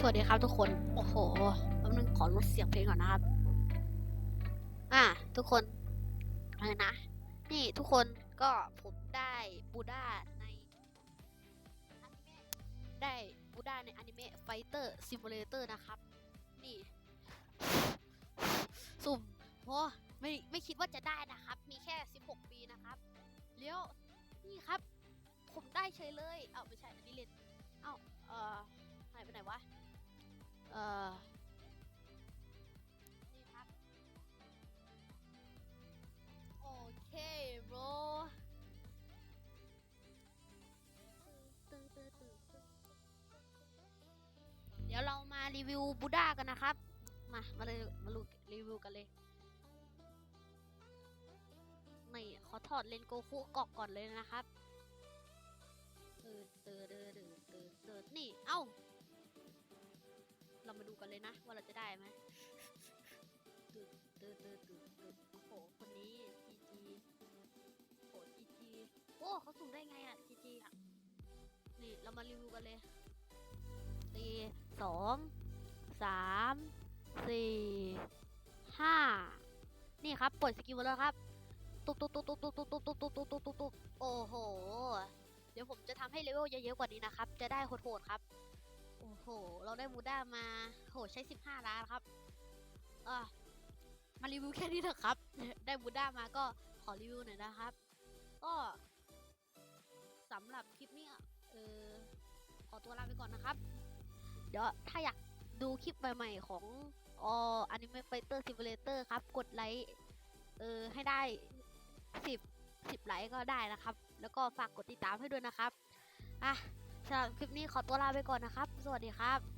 สวัสดีครับทุกคน โอ้โหแป๊บนึงขอลดเสียงเพลงก่อนนะครับ อะทุกคนอะไรนะ นี่ทุกคนก็ผมได้บูด้าในอนิเมะ ได้บูด้าในอนิเมะไฟเตอร์ซิมูเลเตอร์นะครับ นี่ สุ่มโอ้ไม่ไม่คิดว่าจะได้นะครับ มีแค่ 16 ปีนะครับ เลี้ยว นี่ครับ ผมได้เฉยเลย เอ้าไม่ใช่ อันนี้เล่นเอ้า เอ่อารีวิวบูด้ากันนะครับ มา มาเลยมาลูรีวิวกันเลยนี่ขอถอดเลนโกคุกอกก่อนเลยนะครับเตือนเตือนเตือนเตือนเตือนเตือนี่ เอ้า เรามาดูกันเลยนะ ว่าเราจะได้ไหมตื่นตื่นตื่นตื่นตื่นโอ้โห คนนี้ GG โอ้ GG โอ้เขาสุ่มได้ไงอะ GG อะนี่ เรามารีวิวกันเลยสี่ สองสามสี่ห้านี่ครับปล่อยสกิลมาแล้วครับตุ๊บตุ๊บตุ๊บตุ๊บตุ๊บตุ๊บตุ๊บตุ๊บตุ๊บตุ๊บตุ๊บตุ๊บโอ้โห เดี๋ยวผมจะทำให้เลเวลเยอะๆกว่านี้นะครับ จะได้โหดๆครับ โอ้โห เราได้บูด้ามาโหใช้ 15 ล้านครับอะมารีวิวแค่นี้เถอะครับ ได้บูด้ามาก็ขอรีวิวหน่อยนะครับ ก็สำหรับคลิปนี้เออขอตัวลาไปก่อนนะครับ เดี๋ยวถ้าอยากดูคลิปใหม่ๆของออนิเมะไฟเตอร์ซิมูเลเตอร์ครับ กดไลค์เออให้ได้10 10ไลค์ก็ได้นะครับ แล้วก็ฝากกดติดตามให้ด้วยนะครับอะสำหรับคลิปนี้ขอตัวลาไปก่อนนะครับ สวัสดีครับ